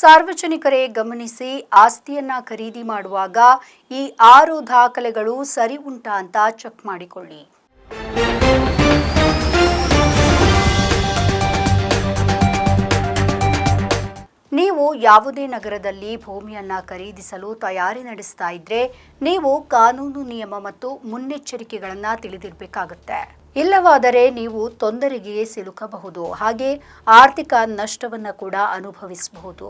ಸಾರ್ವಜನಿಕರೇ ಗಮನಿಸಿ ಆಸ್ತಿಯನ್ನ ಖರೀದಿ ಮಾಡುವಾಗ ಈ ಆರು ದಾಖಲೆಗಳು ಸರಿ ಉಂಟಾ ಅಂತ ಚೆಕ್ ಮಾಡಿಕೊಳ್ಳಿ. ನೀವು ಯಾವುದೇ ನಗರದಲ್ಲಿ ಭೂಮಿಯನ್ನ ಖರೀದಿಸಲು ತಯಾರಿ ನಡೆಸ್ತಾ ಇದ್ರೆ ನೀವು ಕಾನೂನು ನಿಯಮ ಮತ್ತು ಮುನ್ನೆಚ್ಚರಿಕೆಗಳನ್ನ ತಿಳಿದಿರಬೇಕಾಗುತ್ತೆ. ಇಲ್ಲವಾದರೆ ನೀವು ತೊಂದರೆಗೆ ಸಿಲುಕಬಹುದು. ಹಾಗೆ ಆರ್ಥಿಕ ನಷ್ಟವನ್ನ ಕೂಡ ಅನುಭವಿಸಬಹುದು.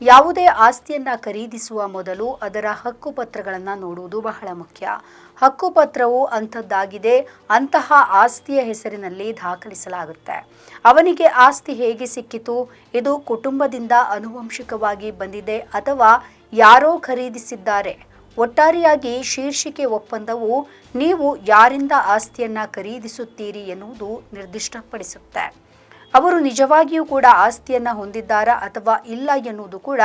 ಯಾವುದೇ ಆಸ್ತಿಯನ್ನ ಖರೀದಿಸುವ ಮೊದಲು ಅದರ ಹಕ್ಕುಪತ್ರಗಳನ್ನು ನೋಡುವುದು ಬಹಳ ಮುಖ್ಯ. ಹಕ್ಕುಪತ್ರವು ಅಂಥದ್ದಾಗಿದೆ, ಅಂತಹ ಆಸ್ತಿಯ ಹೆಸರಿನಲ್ಲಿ ದಾಖಲಿಸಲಾಗುತ್ತೆ. ಅವನಿಗೆ ಆಸ್ತಿ ಹೇಗೆ ಸಿಕ್ಕಿತು, ಇದು ಕುಟುಂಬದಿಂದ ಅನುವಂಶಿಕವಾಗಿ ಬಂದಿದೆ ಅಥವಾ ಯಾರೋ ಖರೀದಿಸಿದ್ದಾರೆ ಒಟ್ಟಾರೆಯಾಗಿ ಶೀರ್ಷಿಕೆ ಒಪ್ಪಂದವು ನೀವು ಯಾರಿಂದ ಆಸ್ತಿಯನ್ನ ಖರೀದಿಸುತ್ತೀರಿ ಎನ್ನುವುದು ನಿರ್ದಿಷ್ಟಪಡಿಸುತ್ತೆ. ಅವರು ನಿಜವಾಗಿಯೂ ಕೂಡ ಆಸ್ತಿಯನ್ನ ಹೊಂದಿದ್ದಾರಾ ಅಥವಾ ಇಲ್ಲ ಎನ್ನುವುದು ಕೂಡ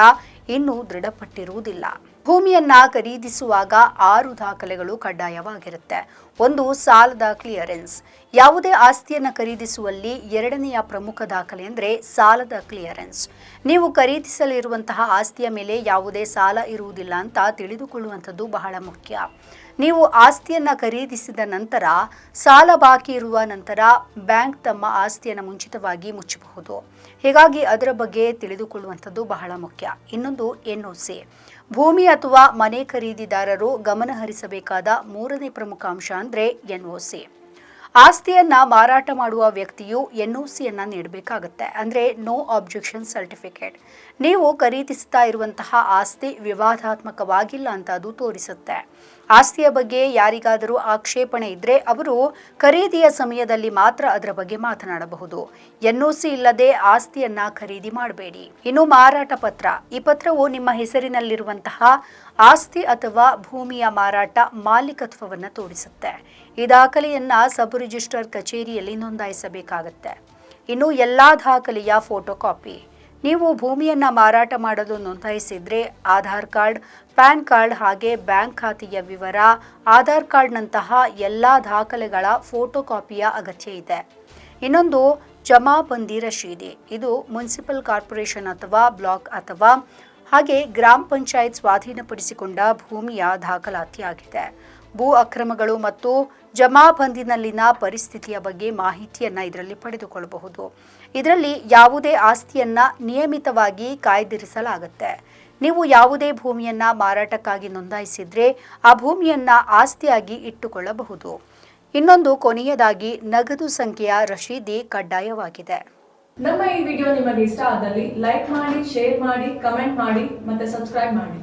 ಇನ್ನೂ ದೃಢಪಟ್ಟಿರುವುದಿಲ್ಲ. ಭೂಮಿಯನ್ನ ಖರೀದಿಸುವಾಗ ಆರು ದಾಖಲೆಗಳು ಕಡ್ಡಾಯವಾಗಿರುತ್ತೆ. ಒಂದು ಸಾಲದ ಕ್ಲಿಯರೆನ್ಸ್. ಯಾವುದೇ ಆಸ್ತಿಯನ್ನ ಖರೀದಿಸುವಲ್ಲಿ ಎರಡನೆಯ ಪ್ರಮುಖ ದಾಖಲೆ ಅಂದರೆ ಸಾಲದ ಕ್ಲಿಯರೆನ್ಸ್. ನೀವು ಖರೀದಿಸಲಿರುವಂತಹ ಆಸ್ತಿಯ ಮೇಲೆ ಯಾವುದೇ ಸಾಲ ಇರುವುದಿಲ್ಲ ಅಂತ ತಿಳಿದುಕೊಳ್ಳುವಂಥದ್ದು ಬಹಳ ಮುಖ್ಯ. ನೀವು ಆಸ್ತಿಯನ್ನ ಖರೀದಿಸಿದ ನಂತರ ಸಾಲ ಬಾಕಿ ಇರುವ ನಂತರ ಬ್ಯಾಂಕ್ ತಮ್ಮ ಆಸ್ತಿಯನ್ನು ಮುಂಚಿತವಾಗಿ ಮುಚ್ಚಬಹುದು. ಹೀಗಾಗಿ ಅದರ ಬಗ್ಗೆ ತಿಳಿದುಕೊಳ್ಳುವಂಥದ್ದು ಬಹಳ ಮುಖ್ಯ. ಇನ್ನೊಂದು ಎನ್ ಸಿ ಭೂಮಿ ಅಥವಾ ಮನೆ ಖರೀದಿದಾರರು ಗಮನಹರಿಸಬೇಕಾದ ಮೂರನೇ ಪ್ರಮುಖ ಅಂಶ ಅಂದರೆ ಎನ್ಒಸಿ ಆಸ್ತಿಯನ್ನ ಮಾರಾಟ ಮಾಡುವ ವ್ಯಕ್ತಿಯು ಎನ್ ಒ ಸಿಯನ್ನ ನೀಡಬೇಕಾಗುತ್ತೆ. ಅಂದರೆ ನೋ ಆಬ್ಜೆಕ್ಷನ್ ಸರ್ಟಿಫಿಕೇಟ್. ನೀವು ಖರೀದಿಸ್ತಾ ಇರುವಂತಹ ಆಸ್ತಿ ವಿವಾದಾತ್ಮಕವಾಗಿಲ್ಲ ಅಂತ ಅದು ತೋರಿಸುತ್ತೆ. ಆಸ್ತಿಯ ಬಗ್ಗೆ ಯಾರಿಗಾದರೂ ಆಕ್ಷೇಪಣೆ ಇದ್ದರೆ ಅವರು ಖರೀದಿಯ ಸಮಯದಲ್ಲಿ ಮಾತ್ರ ಅದರ ಬಗ್ಗೆ ಮಾತನಾಡಬಹುದು. ಎನ್ಒಸಿ ಇಲ್ಲದೆ ಆಸ್ತಿಯನ್ನ ಖರೀದಿ ಮಾಡಬೇಡಿ. ಇನ್ನು ಮಾರಾಟ ಪತ್ರ. ಈ ಪತ್ರವು ನಿಮ್ಮ ಹೆಸರಿನಲ್ಲಿರುವಂತಹ ಆಸ್ತಿ ಅಥವಾ ಭೂಮಿಯ ಮಾರಾಟ ಮಾಲೀಕತ್ವವನ್ನು ತೋರಿಸುತ್ತೆ. ಈ ದಾಖಲೆಯನ್ನ ಸಬ್ ರಿಜಿಸ್ಟರ್ ಕಚೇರಿಯಲ್ಲಿ ನೋಂದಾಯಿಸಬೇಕಾಗತ್ತೆ. ಇನ್ನು ಎಲ್ಲಾ ದಾಖಲೆಯ ಫೋಟೋ ಕಾಪಿ. ನೀವು ಭೂಮಿಯನ್ನು ಮಾರಾಟ ಮಾಡಲು ನೋಂದಾಯಿಸಿದರೆ ಆಧಾರ್ ಕಾರ್ಡ್, ಪ್ಯಾನ್ ಕಾರ್ಡ್ ಹಾಗೆ ಬ್ಯಾಂಕ್ ಖಾತೆಯ ವಿವರ, ಆಧಾರ್ ಕಾರ್ಡ್ನಂತಹ ಎಲ್ಲ ದಾಖಲೆಗಳ ಫೋಟೋ ಕಾಪಿಯ ಅಗತ್ಯ ಇದೆ. ಇನ್ನೊಂದು ಜಮಾಬಂದಿ ರಶೀದಿ ಇದು ಮುನ್ಸಿಪಲ್ ಕಾರ್ಪೊರೇಷನ್ ಅಥವಾ ಬ್ಲಾಕ್ ಅಥವಾ ಹಾಗೆ ಗ್ರಾಮ ಪಂಚಾಯತ್ ಸ್ವಾಧೀನಪಡಿಸಿಕೊಂಡ ಭೂಮಿಯ ದಾಖಲಾತಿಯಾಗಿದೆ. ಭೂ ಅಕ್ರಮಗಳು ಮತ್ತು ಜಮಾಬಂದಿನಲ್ಲಿನ ಪರಿಸ್ಥಿತಿಯ ಬಗ್ಗೆ ಮಾಹಿತಿಯನ್ನು ಇದರಲ್ಲಿ ಪಡೆದುಕೊಳ್ಳಬಹುದು. ಇದರಲ್ಲಿ ಯಾವುದೇ ಆಸ್ತಿಯನ್ನ ನಿಯಮಿತವಾಗಿ ಕಾಯ್ದಿರಿಸಲಾಗುತ್ತೆ. ನೀವು ಯಾವುದೇ ಭೂಮಿಯನ್ನು ಮಾರಾಟಕ್ಕಾಗಿ ನೋಂದಾಯಿಸಿದರೆ ಆ ಭೂಮಿಯನ್ನು ಆಸ್ತಿಯಾಗಿ ಇಟ್ಟುಕೊಳ್ಳಬಹುದು. ಇನ್ನೊಂದು ಕೊನೆಯದಾಗಿ ನಗದು ಸಂಖ್ಯೆಯ ರಶೀದಿ ಕಡ್ಡಾಯವಾಗಿದೆ. ನಮ್ಮ ಈ ವಿಡಿಯೋ ನಿಮಗೆ ಇಷ್ಟ ಆದಲ್ಲಿ ಲೈಕ್ ಮಾಡಿ, ಶೇರ್ ಮಾಡಿ, ಕಮೆಂಟ್ ಮಾಡಿ ಮತ್ತೆ ಸಬ್ಸ್ಕ್ರೈಬ್ ಮಾಡಿ.